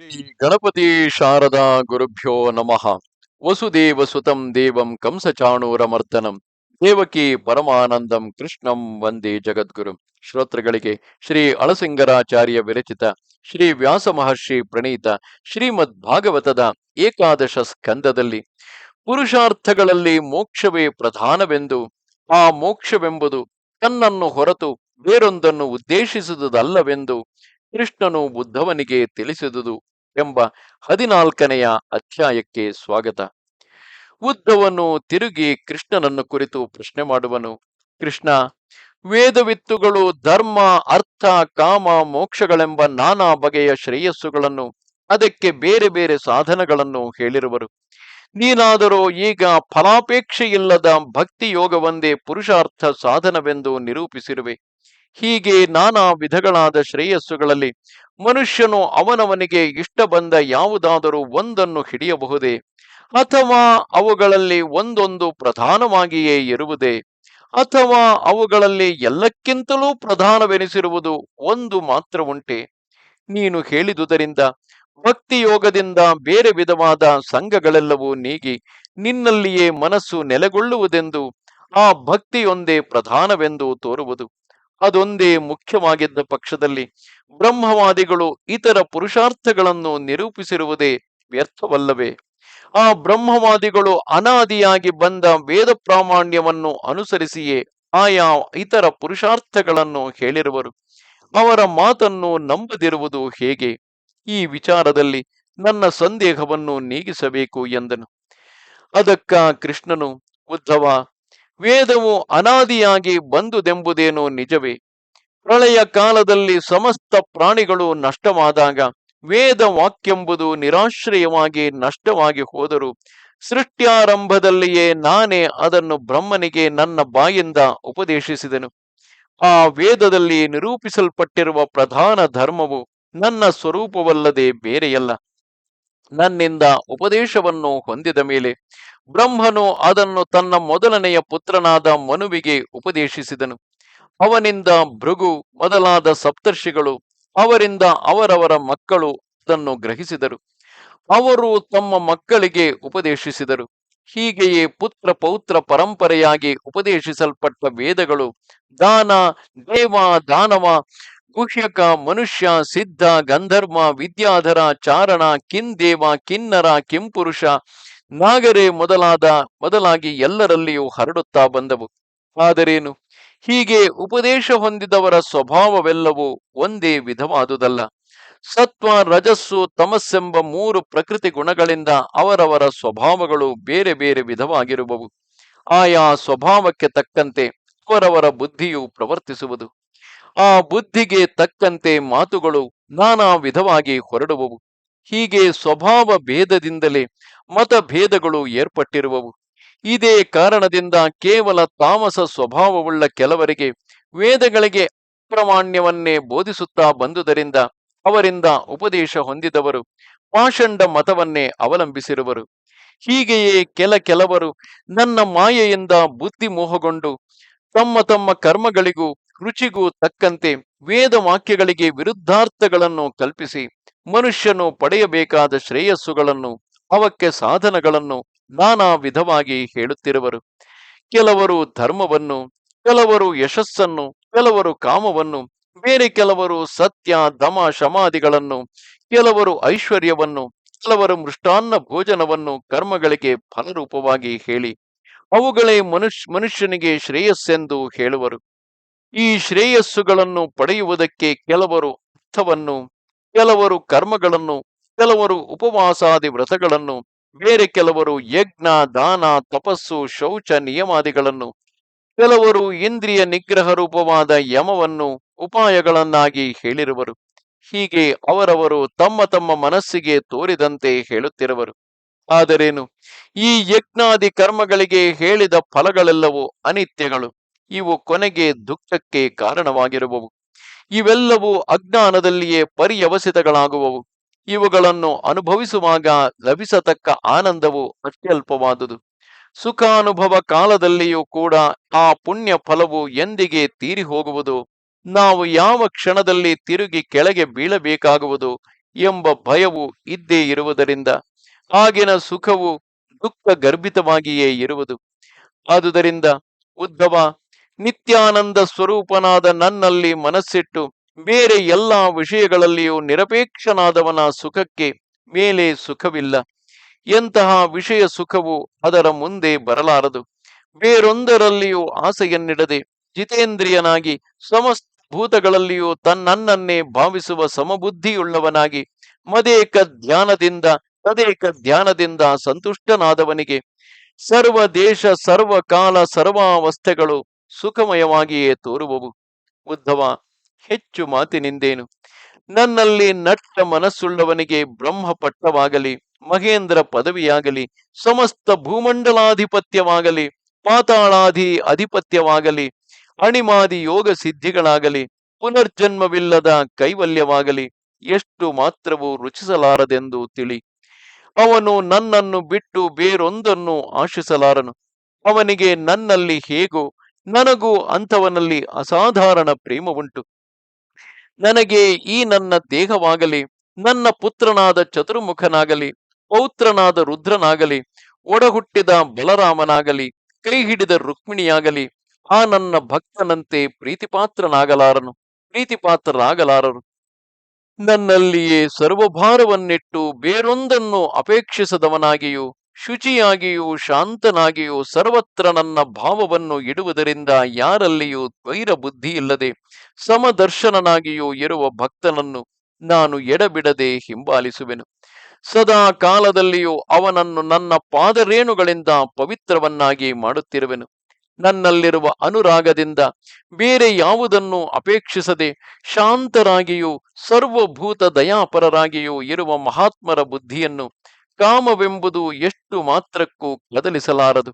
ಶ್ರೀ ಗಣಪತಿ ಶಾರದಾ ಗುರುಭ್ಯೋ ನಮಃ. ವಸುದೇವ ಸುತಂ ದೇವಂ ಕಂಸಚಾಣೂರಮರ್ದನಂ. ದೇವಕಿ ಪರಮಾನಂದಂ ಕೃಷ್ಣಂ ವಂದೇ ಜಗದ್ಗುರು. ಶ್ರೋತೃಗಳಿಗೆ ಶ್ರೀ ಅಳಸಿಂಗರಾಚಾರ್ಯ ವಿರಚಿತ, ಶ್ರೀ ವ್ಯಾಸ ಮಹರ್ಷಿ ಪ್ರಣೀತ, ಶ್ರೀಮದ್ ಭಾಗವತದ ಏಕಾದಶ ಸ್ಕಂದದಲ್ಲಿ ಪುರುಷಾರ್ಥಗಳಲ್ಲಿ ಮೋಕ್ಷವೇ ಪ್ರಧಾನವೆಂದು, ಆ ಮೋಕ್ಷವೆಂಬುದು ತನ್ನನ್ನು ಹೊರತು ಬೇರೊಂದನ್ನು ಉದ್ದೇಶಿಸುವುದಲ್ಲವೆಂದು ಕೃಷ್ಣನು ಬುದ್ಧವನಿಗೆ ತಿಳಿಸಿದುದು. ಎಂಬ ಹದಿನಾಲ್ಕನೆಯ ಅಧ್ಯಾಯಕ್ಕೆ ಸ್ವಾಗತ. ಉದ್ಧವನು ತಿರುಗಿ ಕೃಷ್ಣನನ್ನು ಕುರಿತು ಪ್ರಶ್ನೆ ಮಾಡುವನು. ಕೃಷ್ಣ, ವೇದವಿತ್ತುಗಳು ಧರ್ಮ, ಅರ್ಥ, ಕಾಮ, ಮೋಕ್ಷಗಳೆಂಬ ನಾನಾ ಬಗೆಯ ಶ್ರೇಯಸ್ಸುಗಳನ್ನು, ಅದಕ್ಕೆ ಬೇರೆ ಬೇರೆ ಸಾಧನಗಳನ್ನು ಹೇಳಿರುವರು. ನೀನಾದರೂ ಈಗ ಫಲಾಪೇಕ್ಷೆಯಿಲ್ಲದ ಭಕ್ತಿ ಯೋಗವೊಂದೇ ಪುರುಷಾರ್ಥ ಸಾಧನವೆಂದು ನಿರೂಪಿಸಿರುವೆ. ಹೀಗೆ ನಾನಾ ವಿಧಗಳಾದ ಶ್ರೇಯಸ್ಸುಗಳಲ್ಲಿ ಮನುಷ್ಯನು ಅವನವನಿಗೆ ಇಷ್ಟ ಬಂದ ಯಾವುದಾದರೂ ಒಂದನ್ನು ಹಿಡಿಯಬಹುದೇ? ಅಥವಾ ಅವುಗಳಲ್ಲಿ ಒಂದೊಂದು ಪ್ರಧಾನವಾಗಿಯೇ ಇರುವುದೇ? ಅಥವಾ ಅವುಗಳಲ್ಲಿ ಎಲ್ಲಕ್ಕಿಂತಲೂ ಪ್ರಧಾನವೆನಿಸಿರುವುದು ಒಂದು ಮಾತ್ರ ಉಂಟೆ? ನೀನು ಹೇಳಿದುದರಿಂದ ಭಕ್ತಿ ಯೋಗದಿಂದ ಬೇರೆ ವಿಧವಾದ ಸಂಘಗಳೆಲ್ಲವೂ ನೀಗಿ ನಿನ್ನಲ್ಲಿಯೇ ಮನಸ್ಸು ನೆಲೆಗೊಳ್ಳುವುದೆಂದು ಆ ಭಕ್ತಿಯೊಂದೇ ಪ್ರಧಾನವೆಂದು ತೋರುವುದು. ಅದೊಂದೇ ಮುಖ್ಯವಾಗಿದ್ದ ಪಕ್ಷದಲ್ಲಿ ಬ್ರಹ್ಮವಾದಿಗಳು ಇತರ ಪುರುಷಾರ್ಥಗಳನ್ನು ನಿರೂಪಿಸಿರುವುದೇ ವ್ಯರ್ಥವಲ್ಲವೇ? ಆ ಬ್ರಹ್ಮವಾದಿಗಳು ಅನಾದಿಯಾಗಿ ಬಂದ ವೇದ ಪ್ರಾಮಾಣ್ಯವನ್ನು ಅನುಸರಿಸಿಯೇ ಆಯಾ ಇತರ ಪುರುಷಾರ್ಥಗಳನ್ನು ಹೇಳಿರುವರು. ಅವರ ಮಾತನ್ನು ನಂಬದಿರುವುದು ಹೇಗೆ? ಈ ವಿಚಾರದಲ್ಲಿ ನನ್ನ ಸಂದೇಹವನ್ನು ನೀಗಿಸಬೇಕು ಎಂದನು. ಅದಕ್ಕ ಕೃಷ್ಣನು, ಉದ್ಧವ ವೇದವು ಅನಾದಿಯಾಗಿ ಬಂದುದೆಂಬುದೇನು ನಿಜವೇ. ಪ್ರಳಯ ಕಾಲದಲ್ಲಿ ಸಮಸ್ತ ಪ್ರಾಣಿಗಳು ನಷ್ಟವಾದಾಗ ವೇದ ವಾಕ್ಯೆಂಬುದು ನಿರಾಶ್ರಯವಾಗಿ ನಷ್ಟವಾಗಿ ಹೋದರು. ಸೃಷ್ಟ್ಯಾರಂಭದಲ್ಲಿಯೇ ನಾನೇ ಅದನ್ನು ಬ್ರಹ್ಮನಿಗೆ ನನ್ನ ಬಾಯಿಂದ ಉಪದೇಶಿಸಿದನು. ಆ ವೇದದಲ್ಲಿ ನಿರೂಪಿಸಲ್ಪಟ್ಟಿರುವ ಪ್ರಧಾನ ಧರ್ಮವು ನನ್ನ ಸ್ವರೂಪವಲ್ಲದೆ ಬೇರೆಯಲ್ಲ. ನನ್ನಿಂದ ಉಪದೇಶವನ್ನು ಹೊಂದಿದ ಮೇಲೆ ಬ್ರಹ್ಮನು ಅದನ್ನು ತನ್ನ ಮೊದಲನೆಯ ಪುತ್ರನಾದ ಮನುವಿಗೆ ಉಪದೇಶಿಸಿದನು. ಅವನಿಂದ ಭೃಗು ಮೊದಲಾದ ಸಪ್ತರ್ಷಿಗಳು, ಅವರಿಂದ ಅವರವರ ಮಕ್ಕಳು ಅದನ್ನು ಗ್ರಹಿಸಿದರು. ಅವರು ತಮ್ಮ ಮಕ್ಕಳಿಗೆ ಉಪದೇಶಿಸಿದರು. ಹೀಗೆಯೇ ಪುತ್ರ ಪೌತ್ರ ಪರಂಪರೆಯಾಗಿ ಉಪದೇಶಿಸಲ್ಪಟ್ಟ ವೇದಗಳು ದಾನ, ದೇವ, ದಾನವ ಗುಹ್ಯಕ ಮನುಷ್ಯ, ಸಿದ್ಧ, ಗಂಧರ್ವ, ವಿದ್ಯಾಧರ, ಚಾರಣ ಕಿಂದೇವ ಕಿನ್ನರ, ಕೆಂಪುರುಷ, ನಾಗರೇ ಮೊದಲಾದ, ಮೊದಲಾಗಿ ಎಲ್ಲರಲ್ಲಿಯೂ ಹರಡುತ್ತಾ ಬಂದವು. ಆದರೇನು? ಹೀಗೆ ಉಪದೇಶ ಹೊಂದಿದವರ ಸ್ವಭಾವವೆಲ್ಲವೂ ಒಂದೇ ವಿಧವಾದುದಲ್ಲ. ಸತ್ವ, ರಜಸ್ಸು, ತಮಸ್ಸೆಂಬ ಮೂರು ಪ್ರಕೃತಿ ಗುಣಗಳಿಂದ ಅವರವರ ಸ್ವಭಾವಗಳು ಬೇರೆ ಬೇರೆ ವಿಧವಾಗಿರುವವು. ಆಯಾ ಸ್ವಭಾವಕ್ಕೆ ತಕ್ಕಂತೆ ಅವರವರ ಬುದ್ಧಿಯು ಪ್ರವರ್ತಿಸುವುದು. ಆ ಬುದ್ಧಿಗೆ ತಕ್ಕಂತೆ ಮಾತುಗಳು ನಾನಾ ವಿಧವಾಗಿ ಹೊರಡುವವು. ಹೀಗೆ ಸ್ವಭಾವ ಭೇದದಿಂದಲೇ ಮತಭೇದಗಳು ಏರ್ಪಟ್ಟಿರುವವು. ಇದೇ ಕಾರಣದಿಂದ ಕೇವಲ ತಾಮಸ ಸ್ವಭಾವವುಳ್ಳ ಕೆಲವರಿಗೆ ವೇದಗಳಿಗೆ ಅಪ್ರಾಮಾಣ್ಯವನ್ನೇ ಬೋಧಿಸುತ್ತಾ ಬಂದುದರಿಂದ ಅವರಿಂದ ಉಪದೇಶ ಹೊಂದಿದವರು ಪಾಷಂಡ ಮತವನ್ನೇ ಅವಲಂಬಿಸಿರುವರು. ಹೀಗೆಯೇ ಕೆಲ ಕೆಲವರು ನನ್ನ ಮಾಯೆಯಿಂದ ಬುದ್ಧಿ ಮೋಹಗೊಂಡು ತಮ್ಮ ತಮ್ಮ ಕರ್ಮಗಳಿಗೂ ರುಚಿಗೂ ತಕ್ಕಂತೆ ವೇದ ವಾಕ್ಯಗಳಿಗೆ ವಿರುದ್ಧಾರ್ಥಗಳನ್ನು ಕಲ್ಪಿಸಿ ಮನುಷ್ಯನು ಪಡೆಯಬೇಕಾದ ಶ್ರೇಯಸ್ಸುಗಳನ್ನು, ಅವಕ್ಕೆ ಸಾಧನಗಳನ್ನು ನಾನಾ ವಿಧವಾಗಿ ಹೇಳುತ್ತಿರುವರು. ಕೆಲವರು ಧರ್ಮವನ್ನು, ಕೆಲವರು ಯಶಸ್ಸನ್ನು, ಕೆಲವರು ಕಾಮವನ್ನು, ಬೇರೆ ಕೆಲವರು ಸತ್ಯ, ದಮ ಶಮಾದಿಗಳನ್ನು ಕೆಲವರು ಐಶ್ವರ್ಯವನ್ನು, ಕೆಲವರು ಮೃಷ್ಟಾನ್ನ ಭೋಜನವನ್ನು ಕರ್ಮಗಳಿಗೆ ಫಲರೂಪವಾಗಿ ಹೇಳಿ, ಅವುಗಳೇ ಮನುಷ್ಯ ಮನುಷ್ಯನಿಗೆ ಶ್ರೇಯಸ್ಸೆಂದು ಹೇಳುವರು. ಈ ಶ್ರೇಯಸ್ಸುಗಳನ್ನು ಪಡೆಯುವುದಕ್ಕೆ ಕೆಲವರು ಅರ್ಥವನ್ನು, ಕೆಲವರು ಕರ್ಮಗಳನ್ನು, ಕೆಲವರು ಉಪವಾಸಾದಿ ವ್ರತಗಳನ್ನು, ಬೇರೆ ಕೆಲವರು ಯಜ್ಞ, ದಾನ, ತಪಸ್ಸು, ಶೌಚ ನಿಯಮಾದಿಗಳನ್ನು, ಕೆಲವರು ಇಂದ್ರಿಯ ನಿಗ್ರಹ ರೂಪವಾದ ಯಮವನ್ನು ಉಪಾಯಗಳನ್ನಾಗಿ ಹೇಳಿರುವರು. ಹೀಗೆ ಅವರವರು ತಮ್ಮ ತಮ್ಮ ಮನಸ್ಸಿಗೆ ತೋರಿದಂತೆ ಹೇಳುತ್ತಿರುವರು. ಆದರೇನು? ಈ ಯಜ್ಞಾದಿ ಕರ್ಮಗಳಿಗೆ ಹೇಳಿದ ಫಲಗಳೆಲ್ಲವೂ ಅನಿತ್ಯಗಳು. ಇವು ಕೊನೆಗೆ ದುಃಖಕ್ಕೆ ಕಾರಣವಾಗಿರುವವು. ಇವೆಲ್ಲವೂ ಅಜ್ಞಾನದಲ್ಲಿಯೇ ಪರ್ಯವಸಿತಗಳಾಗುವವು. ಇವುಗಳನ್ನು ಅನುಭವಿಸುವಾಗ ಲಭಿಸತಕ್ಕ ಆನಂದವು ಅತ್ಯಲ್ಪವಾದುದು. ಸುಖಾನುಭವ ಕಾಲದಲ್ಲಿಯೂ ಕೂಡ ಆ ಪುಣ್ಯ ಫಲವು ಎಂದಿಗೆ ತೀರಿ ಹೋಗುವುದು ನಾವು ಯಾವ ಕ್ಷಣದಲ್ಲಿ ತಿರುಗಿ ಕೆಳಗೆ ಬೀಳಬೇಕಾಗುವುದು ಎಂಬ ಭಯವು ಇದ್ದೇ ಇರುವುದರಿಂದ ಆಗಿನ ಸುಖವು ದುಃಖ ಗರ್ಭಿತವಾಗಿಯೇ ಇರುವುದು. ಆದುದರಿಂದ ಉದ್ಧವ ನಿತ್ಯಾನಂದ ಸ್ವರೂಪನಾದ ನನ್ನಲ್ಲಿ ಮನಸ್ಸಿಟ್ಟು ಬೇರೆ ಎಲ್ಲ ವಿಷಯಗಳಲ್ಲಿಯೂ ನಿರಪೇಕ್ಷನಾದವನ ಸುಖಕ್ಕೆ ಮೇಲೆ ಸುಖವಿಲ್ಲ. ಎಂತಹ ವಿಷಯ ಸುಖವು ಅದರ ಮುಂದೆ ಬರಲಾರದು. ಬೇರೊಂದರಲ್ಲಿಯೂ ಆಸೆಯನ್ನಿಡದೆ ಜಿತೇಂದ್ರಿಯನಾಗಿ ಸಮಸ್ತ ಭೂತಗಳಲ್ಲಿಯೂ ತನ್ನನ್ನೇ ಭಾವಿಸುವ ಸಮಬುದ್ಧಿಯುಳ್ಳವನಾಗಿ ಮದೇಕ ಧ್ಯಾನದಿಂದ ತದೇಕ ಧ್ಯಾನದಿಂದ ಸಂತುಷ್ಟನಾದವನಿಗೆ ಸರ್ವ ದೇಶ ಸರ್ವ ಕಾಲ ಸರ್ವಾವಸ್ಥೆಗಳು ಸುಖಮಯವಾಗಿಯೇ ತೋರುವವು ಉದ್ಧವ ಹೆಚ್ಚು ಮಾತಿನಿಂದೇನು? ನನ್ನಲ್ಲಿ ನಟ್ಟ ಮನಸ್ಸುಳ್ಳವನಿಗೆ ಬ್ರಹ್ಮ ಪಟ್ಟವಾಗಲಿ ಮಹೇಂದ್ರ ಪದವಿಯಾಗಲಿ, ಸಮಸ್ತ ಭೂಮಂಡಲಾಧಿಪತ್ಯವಾಗಲಿ, ಪಾತಾಳಾಧಿ ಅಧಿಪತ್ಯವಾಗಲಿ, ಅಣಿಮಾದಿ ಯೋಗ ಸಿದ್ಧಿಗಳಾಗಲಿ, ಪುನರ್ಜನ್ಮವಿಲ್ಲದ ಕೈವಲ್ಯವಾಗಲಿ, ಎಷ್ಟು ಮಾತ್ರವೂ ರುಚಿಸಲಾರದೆಂದು ತಿಳಿ. ಅವನು ನನ್ನನ್ನು ಬಿಟ್ಟು ಬೇರೊಂದನ್ನು ಆಶಿಸಲಾರನು. ಅವನಿಗೆ ನನ್ನಲ್ಲಿ ಹೇಗೋ ನನಗೂ ಅಂಥವನಲ್ಲಿ ಅಸಾಧಾರಣ ಪ್ರೇಮ ಉಂಟು ನನಗೆ ಈ ನನ್ನ ದೇಹವಾಗಲಿ, ನನ್ನ ಪುತ್ರನಾದ ಚತುರ್ಮುಖನಾಗಲಿ, ಪೌತ್ರನಾದ ರುದ್ರನಾಗಲಿ, ಒಡಹುಟ್ಟಿದ ಬಲರಾಮನಾಗಲಿ ಕೈ ಹಿಡಿದ ರುಕ್ಮಿಣಿಯಾಗಲಿ, ಆ ನನ್ನ ಭಕ್ತನಂತೆ ಪ್ರೀತಿಪಾತ್ರನಾಗಲಾರನು, ಪ್ರೀತಿಪಾತ್ರರಾಗಲಾರರು. ನನ್ನಲ್ಲಿಯೇ ಸರ್ವಭಾರವನ್ನಿಟ್ಟು ಬೇರೊಂದನ್ನು ಅಪೇಕ್ಷಿಸದವನಾಗಿಯೂ ಶುಚಿಯಾಗಿಯೂ ಶಾಂತನಾಗಿಯೂ ಸರ್ವತ್ರ ನನ್ನ ಭಾವವನ್ನು ಇಡುವುದರಿಂದ ಯಾರಲ್ಲಿಯೂ ದ್ವೈರ ಬುದ್ಧಿ ಇಲ್ಲದೆ ಸಮದರ್ಶನನಾಗಿಯೂ ಇರುವ ಭಕ್ತನನ್ನು ನಾನು ಎಡಬಿಡದೆ ಹಿಂಬಾಲಿಸುವೆನು. ಸದಾ ಕಾಲದಲ್ಲಿಯೂ ಅವನನ್ನು ನನ್ನ ಪಾದರೇಣುಗಳಿಂದ ಪವಿತ್ರವನ್ನಾಗಿ ಮಾಡುತ್ತಿರುವೆನು. ನನ್ನಲ್ಲಿರುವ ಅನುರಾಗದಿಂದ ಬೇರೆ ಯಾವುದನ್ನು ಅಪೇಕ್ಷಿಸದೆ ಶಾಂತರಾಗಿಯೂ ಸರ್ವಭೂತ ದಯಾಪರರಾಗಿಯೂ ಇರುವ ಮಹಾತ್ಮರ ಬುದ್ಧಿಯನ್ನು ಕಾಮವೆಂಬುದು ಎಷ್ಟು ಮಾತ್ರಕ್ಕೂ ಕದಲಿಸಲಾರದು.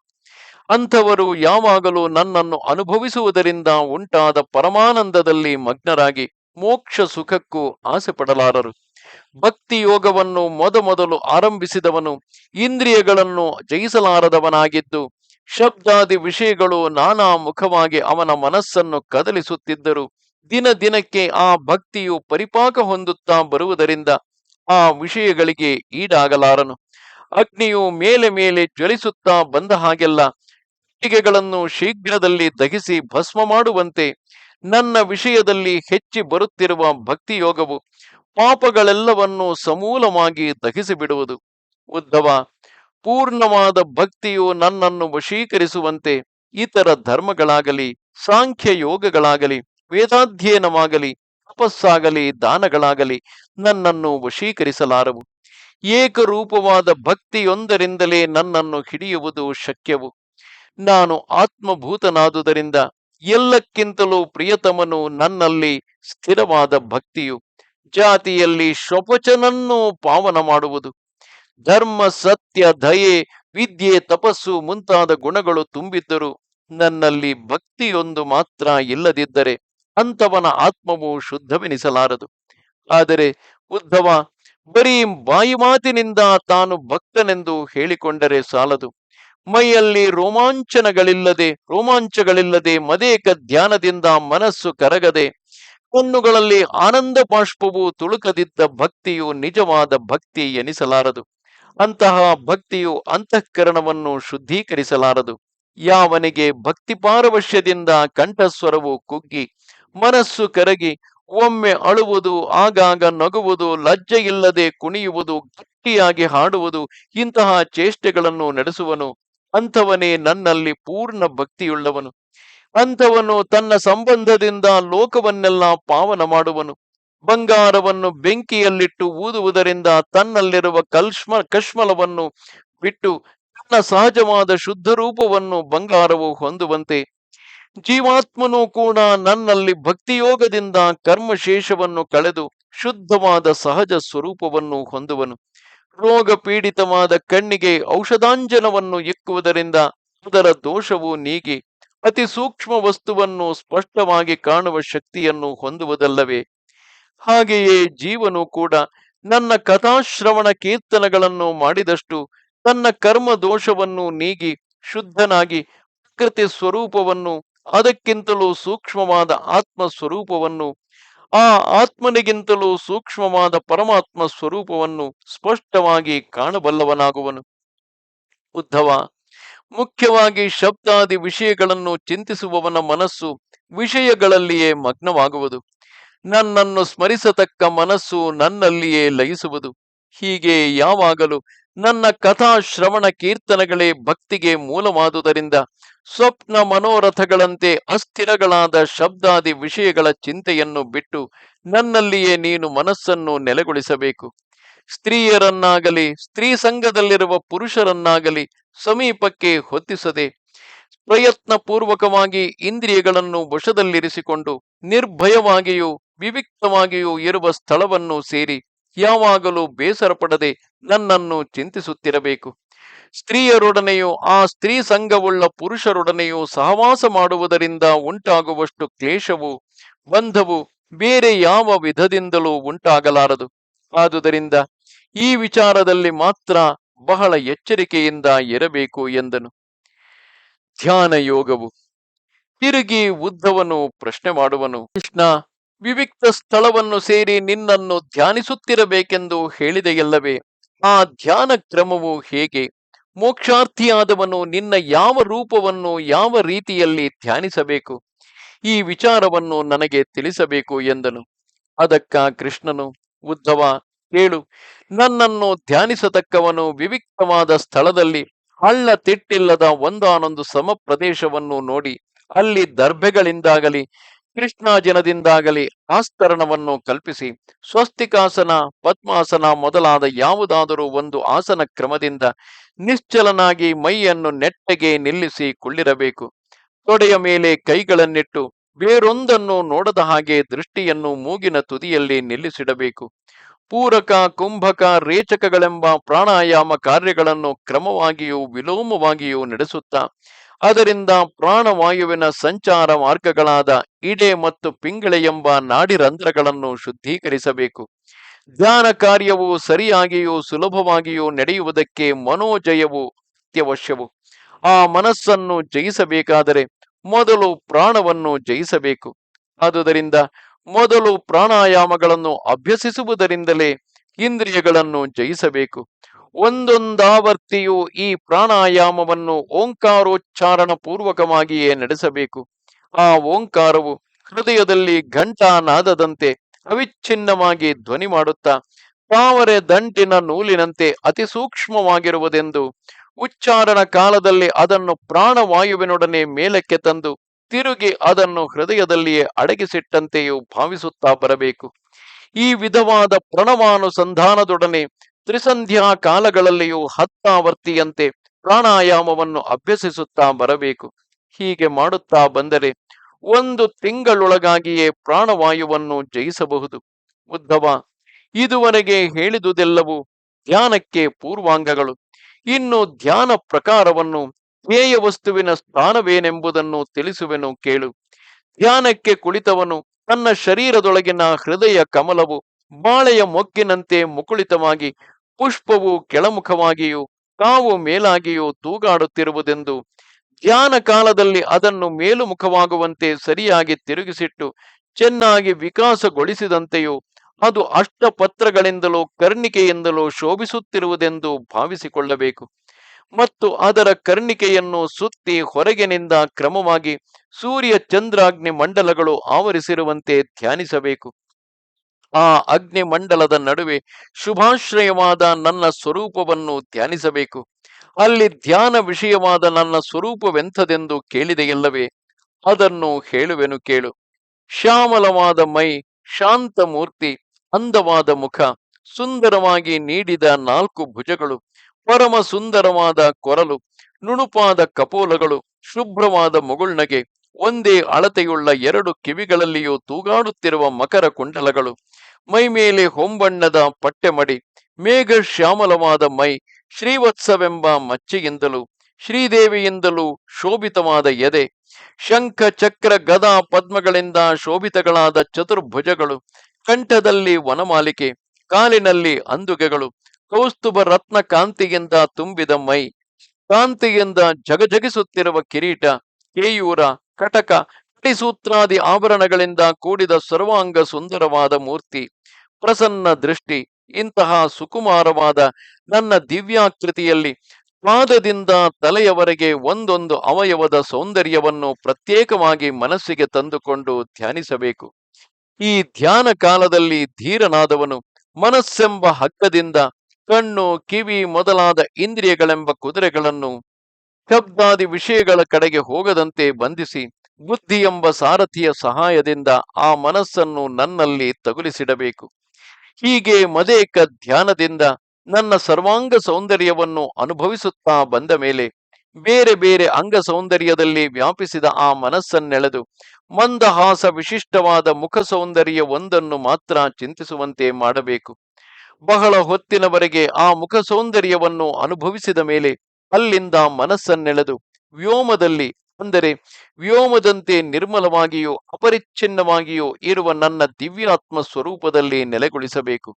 ಅಂಥವರು ಯಾವಾಗಲೂ ನನ್ನನ್ನು ಅನುಭವಿಸುವುದರಿಂದ ಉಂಟಾದ ಪರಮಾನಂದದಲ್ಲಿ ಮಗ್ನರಾಗಿ ಮೋಕ್ಷ ಸುಖಕ್ಕೂ ಆಸೆ ಪಡಲಾರರು ಭಕ್ತಿ ಯೋಗವನ್ನು ಮೊದಮೊದಲು ಆರಂಭಿಸಿದವನು ಇಂದ್ರಿಯಗಳನ್ನು ಜಯಿಸಲಾರದವನಾಗಿದ್ದು, ಶಬ್ದಾದಿ ವಿಷಯಗಳು ನಾನಾ ಮುಖವಾಗಿ ಅವನ ಮನಸ್ಸನ್ನು ಕದಲಿಸುತ್ತಿದ್ದರು. ದಿನ ದಿನಕ್ಕೆ ಆ ಭಕ್ತಿಯು ಪರಿಪಾಕ ಹೊಂದುತ್ತಾ ಬರುವುದರಿಂದ ಆ ವಿಷಯಗಳಿಗೆ ಈಡಾಗಲಾರನು. ಅಗ್ನಿಯು ಮೇಲೆ ಮೇಲೆ ಜ್ವಲಿಸುತ್ತಾ ಬಂದ ಹಾಗೆಲ್ಲ ಕಟ್ಟಿಗೆಗಳನ್ನು ಶೀಘ್ರದಲ್ಲಿ ದಹಿಸಿ ಭಸ್ಮ ಮಾಡುವಂತೆ ನನ್ನ ವಿಷಯದಲ್ಲಿ ಹೆಚ್ಚಿ ಬರುತ್ತಿರುವ ಭಕ್ತಿಯೋಗವು ಪಾಪಗಳೆಲ್ಲವನ್ನು ಪಾಪಗಳೆಲ್ಲವನ್ನೂ ಸಮೂಲವಾಗಿ ದಹಿಸಿ ಬಿಡುವುದು ಉದ್ಧವ ಪೂರ್ಣವಾದ ಭಕ್ತಿಯು ನನ್ನನ್ನು ವಶೀಕರಿಸುವಂತೆ ಇತರ ಧರ್ಮಗಳಾಗಲಿ ಸಾಂಖ್ಯ ಯೋಗಗಳಾಗಲಿ ವೇದಾಧ್ಯಯನವಾಗಲಿ ತಪಸ್ಸಾಗಲಿ ದಾನಗಳಾಗಲಿ ನನ್ನನ್ನು ವಶೀಕರಿಸಲಾರವು. ಏಕರೂಪವಾದ ಭಕ್ತಿಯೊಂದರಿಂದಲೇ ನನ್ನನ್ನು ಹಿಡಿಯುವುದು ಶಕ್ಯವು. ನಾನು ಆತ್ಮಭೂತನಾದುದರಿಂದ ಎಲ್ಲಕ್ಕಿಂತಲೂ ಪ್ರಿಯತಮನು ನನ್ನಲ್ಲಿ ಸ್ಥಿರವಾದ ಭಕ್ತಿಯು. ಜಾತಿಯಲ್ಲಿ ಶೊಪಚನನ್ನು ಪಾವನ ಮಾಡುವುದು ಧರ್ಮ, ಸತ್ಯ, ದಯೆ, ವಿದ್ಯೆ, ತಪಸ್ಸು ಮುಂತಾದ ಗುಣಗಳು ತುಂಬಿದ್ದರೂ ನನ್ನಲ್ಲಿ ಭಕ್ತಿಯೊಂದು ಮಾತ್ರ ಇಲ್ಲದಿದ್ದರೆ ಅಂಥವನ ಆತ್ಮವು ಶುದ್ಧವೆನಿಸಲಾರದು. ಆದರೆ ಉದ್ಧವ ಬರೀ ಬಾಯಿ ಮಾತಿನಿಂದ ತಾನು ಭಕ್ತನೆಂದು ಹೇಳಿಕೊಂಡರೆ ಸಾಲದು. ಮೈಯಲ್ಲಿ ರೋಮಾಂಚನಗಳಿಲ್ಲದೆ, ರೋಮಾಂಚಗಳಿಲ್ಲದೆ ಮದೇಕ ಧ್ಯಾನದಿಂದ ಮನಸ್ಸು ಕರಗದೆ, ಕಣ್ಣುಗಳಲ್ಲಿ ಆನಂದ ಬಾಷ್ಪವು ತುಳುಕದಿದ್ದ ಭಕ್ತಿಯು ನಿಜವಾದ ಭಕ್ತಿ ಎನಿಸಲಾರದು. ಅಂತಹ ಭಕ್ತಿಯು ಅಂತಃಕರಣವನ್ನು ಶುದ್ಧೀಕರಿಸಲಾರದು. ಯಾವನಿಗೆ ಭಕ್ತಿ ಪಾರವಶ್ಯದಿಂದ ಕಂಠಸ್ವರವು ಕುಗ್ಗಿ ಮನಸ್ಸು ಕರಗಿ ಒಮ್ಮೆ ಅಳುವುದು, ಆಗಾಗ ನಗುವುದು ಲಜ್ಜೆಯಿಲ್ಲದೆ ಕುಣಿಯುವುದು, ಗಟ್ಟಿಯಾಗಿ ಹಾಡುವುದು, ಇಂತಹ ಚೇಷ್ಟೆಗಳನ್ನು ನಡೆಸುವನು. ಅಂಥವನೇ ನನ್ನಲ್ಲಿ ಪೂರ್ಣ ಭಕ್ತಿಯುಳ್ಳವನು. ಅಂಥವನು ತನ್ನ ಸಂಬಂಧದಿಂದ ಲೋಕವನ್ನೆಲ್ಲ ಪಾವನ ಮಾಡುವನು. ಬಂಗಾರವನ್ನು ಬೆಂಕಿಯಲ್ಲಿಟ್ಟು ಊದುವುದರಿಂದ ತನ್ನಲ್ಲಿರುವ ಕಲ್ಷ್ಮ ಕಶ್ಮಲವನ್ನು ಬಿಟ್ಟು ತನ್ನ ಸಹಜವಾದ ಶುದ್ಧ ರೂಪವನ್ನು ಬಂಗಾರವು ಹೊಂದುವಂತೆ ಜೀವಾತ್ಮನು ಕೂಡ ನನ್ನಲ್ಲಿ ಭಕ್ತಿಯೋಗದಿಂದ ಕರ್ಮಶೇಷವನ್ನು ಕಳೆದು ಶುದ್ಧವಾದ ಸಹಜ ಸ್ವರೂಪವನ್ನು ಹೊಂದುವನು. ರೋಗ ಪೀಡಿತವಾದ ಕಣ್ಣಿಗೆ ಔಷಧಾಂಜನವನ್ನು ಇಕ್ಕುವುದರಿಂದ ಅದರ ದೋಷವು ನೀಗಿ ಅತಿ ಸೂಕ್ಷ್ಮ ವಸ್ತುವನ್ನು ಸ್ಪಷ್ಟವಾಗಿ ಕಾಣುವ ಶಕ್ತಿಯನ್ನು ಹೊಂದುವುದಲ್ಲವೇ? ಹಾಗೆಯೇ ಜೀವನು ಕೂಡ ನನ್ನ ಕಥಾಶ್ರವಣ ಕೀರ್ತನಗಳನ್ನು ಮಾಡಿದಷ್ಟು ತನ್ನ ಕರ್ಮ ದೋಷವನ್ನು ನೀಗಿ ಶುದ್ಧನಾಗಿ ಪ್ರಕೃತಿ ಸ್ವರೂಪವನ್ನು ಅದಕ್ಕಿಂತಲೂ ಸೂಕ್ಷ್ಮವಾದ ಆತ್ಮ ಸ್ವರೂಪವನ್ನು ಆ ಆತ್ಮನಿಗಿಂತಲೂ ಸೂಕ್ಷ್ಮವಾದ ಪರಮಾತ್ಮ ಸ್ವರೂಪವನ್ನು ಸ್ಪಷ್ಟವಾಗಿ ಕಾಣಬಲ್ಲವನಾಗುವನು. ಉದ್ಧವ, ಮುಖ್ಯವಾಗಿ ಶಬ್ದಾದಿ ವಿಷಯಗಳನ್ನು ಚಿಂತಿಸುವವನ ಮನಸ್ಸು ವಿಷಯಗಳಲ್ಲಿಯೇ ಮಗ್ನವಾಗುವುದು. ನನ್ನನ್ನು ಸ್ಮರಿಸತಕ್ಕ ಮನಸ್ಸು ನನ್ನಲ್ಲಿಯೇ ಲಯಿಸುವುದು. ಹೀಗೆ ಯಾವಾಗಲೂ ನನ್ನ ಕಥಾ ಶ್ರವಣ ಕೀರ್ತನಗಳೇ ಭಕ್ತಿಗೆ ಮೂಲವಾದುದರಿಂದ ಸ್ವಪ್ನ ಮನೋರಥಗಳಂತೆ ಅಸ್ಥಿರಗಳಾದ ಶಬ್ದಾದಿ ವಿಷಯಗಳ ಚಿಂತೆಯನ್ನು ಬಿಟ್ಟು ನನ್ನಲ್ಲಿಯೇ ನೀನು ಮನಸ್ಸನ್ನು ನೆಲೆಗೊಳಿಸಬೇಕು. ಸ್ತ್ರೀಯರನ್ನಾಗಲಿ, ಸ್ತ್ರೀ ಸಂಘದಲ್ಲಿರುವ ಪುರುಷರನ್ನಾಗಲಿ ಸಮೀಪಕ್ಕೆ ಹೊತ್ತಿಸದೆ ಪ್ರಯತ್ನ ಪೂರ್ವಕವಾಗಿ ಇಂದ್ರಿಯಗಳನ್ನು ವಶದಲ್ಲಿರಿಸಿಕೊಂಡು ನಿರ್ಭಯವಾಗಿಯೂ ವಿವಿಕ್ತವಾಗಿಯೂ ಇರುವ ಸ್ಥಳವನ್ನು ಸೇರಿ ಯಾವಾಗಲೂ ಬೇಸರ ಪಡದೆ ನನ್ನನ್ನು ಚಿಂತಿಸುತ್ತಿರಬೇಕು. ಸ್ತ್ರೀಯರೊಡನೆಯೂ, ಆ ಸ್ತ್ರೀ ಸಂಘವುಳ್ಳ ಪುರುಷರೊಡನೆಯೂ ಸಹವಾಸ ಮಾಡುವುದರಿಂದ ಉಂಟಾಗುವಷ್ಟು ಕ್ಲೇಶವು, ಬಂಧವು ಬೇರೆ ಯಾವ ವಿಧದಿಂದಲೂ ಉಂಟಾಗಲಾರದು. ಆದುದರಿಂದ ಈ ವಿಚಾರದಲ್ಲಿ ಮಾತ್ರ ಬಹಳ ಎಚ್ಚರಿಕೆಯಿಂದ ಇರಬೇಕು ಎಂದನು. ಧ್ಯಾನ ಯೋಗವು ತಿರುಗಿ ಉದ್ದವನು ಪ್ರಶ್ನೆ ಮಾಡುವನು, ಕೃಷ್ಣ ವಿವಿಕ್ತ ಸ್ಥಳವನ್ನು ಸೇರಿ ನಿನ್ನನ್ನು ಧ್ಯಾನಿಸುತ್ತಿರಬೇಕೆಂದು ಹೇಳಿದೆಯಲ್ಲವೇ, ಆ ಧ್ಯಾನ ಕ್ರಮವು ಹೇಗೆ? ಮೋಕ್ಷಾರ್ಥಿಯಾದವನು ನಿನ್ನ ಯಾವ ರೂಪವನ್ನು ಯಾವ ರೀತಿಯಲ್ಲಿ ಧ್ಯಾನಿಸಬೇಕು? ಈ ವಿಚಾರವನ್ನು ನನಗೆ ತಿಳಿಸಬೇಕು ಎಂದನು. ಅದಕ್ಕ ಕೃಷ್ಣನು ಉದ್ಧವ ಕೇಳು. ನನ್ನನ್ನು ಧ್ಯಾನಿಸತಕ್ಕವನು ವಿವಿಕ್ತವಾದ ಸ್ಥಳದಲ್ಲಿ ಹಳ್ಳ ತಿಟ್ಟಿಲ್ಲದ ಒಂದಾನೊಂದು ಸಮ ಪ್ರದೇಶವನ್ನು ನೋಡಿ, ಅಲ್ಲಿ ದರ್ಭೆಗಳಿಂದಾಗಲಿ ಕೃಷ್ಣಾಜನದಿಂದಾಗಲಿ ಆಸ್ತರಣವನ್ನು ಕಲ್ಪಿಸಿ, ಸ್ವಸ್ತಿಕಾಸನ, ಪದ್ಮಾಸನ ಮೊದಲಾದ ಯಾವುದಾದರೂ ಒಂದು ಆಸನ ಕ್ರಮದಿಂದ ನಿಶ್ಚಲನಾಗಿ ಮೈಯನ್ನು ನೆಟ್ಟಗೆ ನಿಲ್ಲಿಸಿ ಕುಳ್ಳಿರಬೇಕು. ತೊಡೆಯ ಮೇಲೆ ಕೈಗಳನ್ನಿಟ್ಟು ಬೇರೊಂದನ್ನು ನೋಡದ ಹಾಗೆ ದೃಷ್ಟಿಯನ್ನು ಮೂಗಿನ ತುದಿಯಲ್ಲಿ ನಿಲ್ಲಿಸಿಡಬೇಕು. ಪೂರಕ, ಕುಂಭಕ, ರೇಚಕಗಳೆಂಬ ಪ್ರಾಣಾಯಾಮ ಕಾರ್ಯಗಳನ್ನು ಕ್ರಮವಾಗಿಯೂ ವಿಲೋಮವಾಗಿಯೂ ನಡೆಸುತ್ತಾ ಅದರಿಂದ ಪ್ರಾಣವಾಯುವಿನ ಸಂಚಾರ ಮಾರ್ಗಗಳಾದ ಇಡೆ ಮತ್ತು ಪಿಂಗಳೆ ಎಂಬ ನಾಡಿರಂಧ್ರಗಳನ್ನು ಶುದ್ಧೀಕರಿಸಬೇಕು. ಧ್ಯಾನ ಕಾರ್ಯವು ಸರಿಯಾಗಿಯೂ ಸುಲಭವಾಗಿಯೂ ನಡೆಯುವುದಕ್ಕೆ ಮನೋಜಯವು ಅತ್ಯವಶ್ಯವು. ಆ ಮನಸ್ಸನ್ನು ಜಯಿಸಬೇಕಾದರೆ ಮೊದಲು ಪ್ರಾಣವನ್ನು ಜಯಿಸಬೇಕು. ಆದುದರಿಂದ ಮೊದಲು ಪ್ರಾಣಾಯಾಮಗಳನ್ನು ಅಭ್ಯಸಿಸುವುದರಿಂದಲೇ ಇಂದ್ರಿಯಗಳನ್ನು ಜಯಿಸಬೇಕು. ಒಂದೊಂದಾವರ್ತಿಯೂ ಈ ಪ್ರಾಣಾಯಾಮವನ್ನು ಓಂಕಾರೋಚ್ಚಾರಣ ಪೂರ್ವಕವಾಗಿಯೇ ನಡೆಸಬೇಕು. ಆ ಓಂಕಾರವು ಹೃದಯದಲ್ಲಿ ಘಂಟಾನಾದದಂತೆ ಅವಿಚ್ಛಿನ್ನವಾಗಿ ಧ್ವನಿ ಮಾಡುತ್ತಾ, ಪಾವರೆ ದಂಟಿನ ನೂಲಿನಂತೆ ಅತಿ ಸೂಕ್ಷ್ಮವಾಗಿರುವುದೆಂದು, ಉಚ್ಚಾರಣ ಕಾಲದಲ್ಲಿ ಅದನ್ನು ಪ್ರಾಣವಾಯುವಿನೊಡನೆ ಮೇಲಕ್ಕೆ ತಂದು, ತಿರುಗಿ ಅದನ್ನು ಹೃದಯದಲ್ಲಿಯೇ ಅಡಗಿಸಿಟ್ಟಂತೆಯೂ ಭಾವಿಸುತ್ತಾ ಬರಬೇಕು. ಈ ವಿಧವಾದ ಪ್ರಣವಾನುಸಂಧಾನದೊಡನೆ ತ್ರಿಸಂಧ್ಯಾ ಕಾಲಗಳಲ್ಲಿಯೂ ಹತ್ತಾವರ್ತಿಯಂತೆ ಪ್ರಾಣಾಯಾಮವನ್ನು ಅಭ್ಯಸಿಸುತ್ತಾ ಬರಬೇಕು. ಹೀಗೆ ಮಾಡುತ್ತಾ ಬಂದರೆ ಒಂದು ತಿಂಗಳೊಳಗಾಗಿಯೇ ಪ್ರಾಣವಾಯುವನ್ನು ಜಯಿಸಬಹುದು. ಉದ್ಧವ ಇದುವರೆಗೆ ಹೇಳಿದುದೆಲ್ಲವೂ ಧ್ಯಾನಕ್ಕೆ ಪೂರ್ವಾಂಗಗಳು. ಇನ್ನು ಧ್ಯಾನ ಪ್ರಕಾರವನ್ನು ಧ್ಯೇಯ ವಸ್ತುವಿನ ಸ್ಥಾನವೇನೆಂಬುದನ್ನು ತಿಳಿಸುವೆನು ಕೇಳು. ಧ್ಯಾನಕ್ಕೆ ಕುಳಿತವನು ತನ್ನ ಶರೀರದೊಳಗಿನ ಹೃದಯ ಕಮಲವು ಬಾಳೆಯ ಮೊಗ್ಗಿನಂತೆ ಮುಕುಳಿತವಾಗಿ ಪುಷ್ಪವು ಕೆಳಮುಖವಾಗಿಯೂ ಕಾವು ಮೇಲಾಗಿಯೂ ತೂಗಾಡುತ್ತಿರುವುದೆಂದು ಧ್ಯಾನ ಕಾಲದಲ್ಲಿ ಅದನ್ನು ಮೇಲುಮುಖವಾಗುವಂತೆ ಸರಿಯಾಗಿ ತಿರುಗಿಸಿಟ್ಟು ಚೆನ್ನಾಗಿ ವಿಕಾಸಗೊಳಿಸಿದಂತೆಯೂ ಅದು ಅಷ್ಟಪತ್ರಗಳಿಂದಲೋ ಕರ್ಣಿಕೆಯಿಂದಲೋ ಶೋಭಿಸುತ್ತಿರುವುದೆಂದು ಭಾವಿಸಿಕೊಳ್ಳಬೇಕು. ಮತ್ತು ಅದರ ಕರ್ಣಿಕೆಯನ್ನು ಸುತ್ತಿ ಹೊರಗಿನಿಂದ ಕ್ರಮವಾಗಿ ಸೂರ್ಯ ಚಂದ್ರಾಗ್ನಿ ಮಂಡಲಗಳು ಆವರಿಸಿರುವಂತೆ ಧ್ಯಾನಿಸಬೇಕು. ಆ ಅಗ್ನಿ ಮಂಡಲದ ನಡುವೆ ಶುಭಾಶ್ರಯವಾದ ನನ್ನ ಸ್ವರೂಪವನ್ನು ಧ್ಯಾನಿಸಬೇಕು. ಅಲ್ಲಿ ಧ್ಯಾನ ವಿಷಯವಾದ ನನ್ನ ಸ್ವರೂಪವೆಂಥದೆಂದು ಕೇಳಿದೆಯಲ್ಲವೇ? ಅದನ್ನು ಹೇಳುವೆನು ಕೇಳು. ಶ್ಯಾಮಲವಾದ ಮೈ, ಶಾಂತ ಮೂರ್ತಿ, ಅಂದವಾದ ಮುಖ, ಸುಂದರವಾಗಿ ನೀಡಿದ ನಾಲ್ಕು ಭುಜಗಳು, ಪರಮ ಸುಂದರವಾದ ಕೊರಲು, ನುಣುಪಾದ ಕಪೋಲಗಳು, ಶುಭ್ರವಾದ ಮುಗುಳ್ನಗೆ, ಒಂದೇ ಅಳತೆಯುಳ್ಳ ಎರಡು ಕಿವಿಗಳಲ್ಲಿಯೂ ತೂಗಾಡುತ್ತಿರುವ ಮಕರ ಕುಂಡಲಗಳು ಮೈ ಮೇಲೆ ಹೊಂಬಣ್ಣದ ಪಟ್ಟೆಮಡಿ, ಮೇಘ ಶ್ಯಾಮಲವಾದ ಮೈ, ಶ್ರೀವತ್ಸವೆಂಬ ಮಚ್ಚೆಯಿಂದಲೂ, ಶ್ರೀದೇವಿಯಿಂದಲೂ ಶೋಭಿತವಾದ ಎದೆ, ಶಂಖ ಚಕ್ರ ಗದಾ ಪದ್ಮಗಳಿಂದ ಶೋಭಿತಗಳಾದ ಚತುರ್ಭುಜಗಳು, ಕಂಠದಲ್ಲಿ ವನಮಾಲಿಕೆ, ಕಾಲಿನಲ್ಲಿ ಅಂದುಗೆಗಳು, ಕೌಸ್ತುಭ ರತ್ನ ಕಾಂತಿಯಿಂದ ತುಂಬಿದ ಮೈ, ಕಾಂತಿಯಿಂದ ಜಗಜಗಿಸುತ್ತಿರುವ ಕಿರೀಟ, ಕೇಯೂರ, ಕಟಕ ಮಣಿಸೂತ್ರಾದಿ ಆಭರಣಗಳಿಂದ ಕೂಡಿದ ಸರ್ವಾಂಗ ಸುಂದರವಾದ ಮೂರ್ತಿ, ಪ್ರಸನ್ನ ದೃಷ್ಟಿ, ಇಂತಹ ಸುಕುಮಾರವಾದ ನನ್ನ ದಿವ್ಯಾಕೃತಿಯಲ್ಲಿ ಪಾದದಿಂದ ತಲೆಯವರೆಗೆ ಒಂದೊಂದು ಅವಯವದ ಸೌಂದರ್ಯವನ್ನು ಪ್ರತ್ಯೇಕವಾಗಿ ಮನಸ್ಸಿಗೆ ತಂದುಕೊಂಡು ಧ್ಯಾನಿಸಬೇಕು. ಈ ಧ್ಯಾನ ಕಾಲದಲ್ಲಿ ಧೀರನಾದವನು ಮನಸ್ಸೆಂಬ ಹಗ್ಗದಿಂದ ಕಣ್ಣು, ಕಿವಿ ಮೊದಲಾದ ಇಂದ್ರಿಯಗಳೆಂಬ ಕುದುರೆಗಳನ್ನು ಶಬ್ದಾದಿ ವಿಷಯಗಳ ಕಡೆಗೆ ಹೋಗದಂತೆ ಬಂಧಿಸಿ ಬುದ್ಧಿ ಎಂಬ ಸಾರಥಿಯ ಸಹಾಯದಿಂದ ಆ ಮನಸ್ಸನ್ನು ನನ್ನಲ್ಲಿ ತಗುಲಿಸಿಡಬೇಕು. ಹೀಗೆ ಮದೇಕ ಧ್ಯಾನದಿಂದ ನನ್ನ ಸರ್ವಾಂಗ ಸೌಂದರ್ಯವನ್ನು ಅನುಭವಿಸುತ್ತಾ ಬಂದ ಮೇಲೆ ಬೇರೆ ಬೇರೆ ಅಂಗ ಸೌಂದರ್ಯದಲ್ಲಿ ವ್ಯಾಪಿಸಿದ ಆ ಮನಸ್ಸನ್ನೆಳೆದು ಮಂದಹಾಸ ವಿಶಿಷ್ಟವಾದ ಮುಖ ಸೌಂದರ್ಯ ಒಂದನ್ನು ಮಾತ್ರ ಚಿಂತಿಸುವಂತೆ ಮಾಡಬೇಕು. ಬಹಳ ಹೊತ್ತಿನವರೆಗೆ ಆ ಮುಖ ಸೌಂದರ್ಯವನ್ನು ಅನುಭವಿಸಿದ ಮೇಲೆ ಅಲ್ಲಿಂದ ಮನಸ್ಸನ್ನೆಳೆದು ವ್ಯೋಮದಲ್ಲಿ ಅಂದರೆ ವ್ಯೋಮದಂತೆ ನಿರ್ಮಲವಾಗಿಯೋ ಅಪರಿಚ್ಛಿನ್ನವಾಗಿಯೋ ಇರುವ ನನ್ನ ದಿವ್ಯಾತ್ಮ ಸ್ವರೂಪದಲ್ಲಿ ನೆಲೆಗೊಳಿಸಬೇಕು.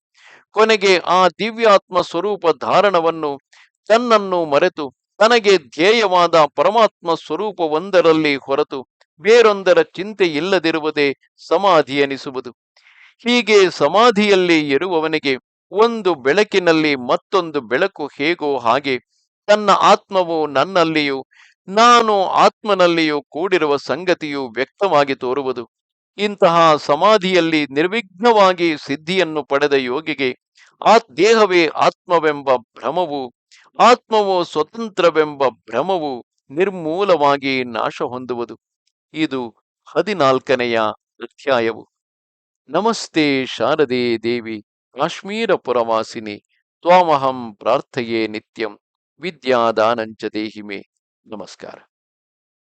ಕೊನೆಗೆ ಆ ದಿವ್ಯಾತ್ಮ ಸ್ವರೂಪ ಧಾರಣವನ್ನು ತನ್ನನ್ನು ಮರೆತು ತನಗೆ ಧ್ಯೇಯವಾದ ಪರಮಾತ್ಮ ಸ್ವರೂಪವೊಂದರಲ್ಲಿ ಹೊರತು ಬೇರೊಂದರ ಚಿಂತೆ ಇಲ್ಲದಿರುವುದೇ ಸಮಾಧಿ ಎನಿಸುವುದು. ಹೀಗೆ ಸಮಾಧಿಯಲ್ಲಿ ಇರುವವನಿಗೆ ಒಂದು ಬೆಳಕಿನಲ್ಲಿ ಮತ್ತೊಂದು ಬೆಳಕು ಹೇಗೋ ಹಾಗೆ ತನ್ನ ಆತ್ಮವು ನನ್ನಲ್ಲಿಯೂ ನಾನು ಆತ್ಮನಲ್ಲಿಯೂ ಕೂಡಿರುವ ಸಂಗತಿಯು ವ್ಯಕ್ತವಾಗಿ ತೋರುವುದು. ಇಂತಹ ಸಮಾಧಿಯಲ್ಲಿ ನಿರ್ವಿಘ್ನವಾಗಿ ಸಿದ್ಧಿಯನ್ನು ಪಡೆದ ಯೋಗಿಗೆ, ಆ ದೇಹವೇ ಆತ್ಮವೆಂಬ ಭ್ರಮವು, ಆತ್ಮವು ಸ್ವತಂತ್ರವೆಂಬ ಭ್ರಮವು ನಿರ್ಮೂಲವಾಗಿ ನಾಶ ಹೊಂದುವುದು ಇದು ಹದಿನಾಲ್ಕನೆಯ ಅಧ್ಯಾಯವು. ನಮಸ್ತೆ ಶಾರದೆ ದೇವಿ ಕಾಶ್ಮೀರ ಪುರವಾಸಿನಿ ತ್ವಾಮಹಂ ಪ್ರಾರ್ಥಯೇ ನಿತ್ಯಂ, ವಿದ್ಯಾದಾನಂಚ ದೇಹಿಮೆ. Namaskar.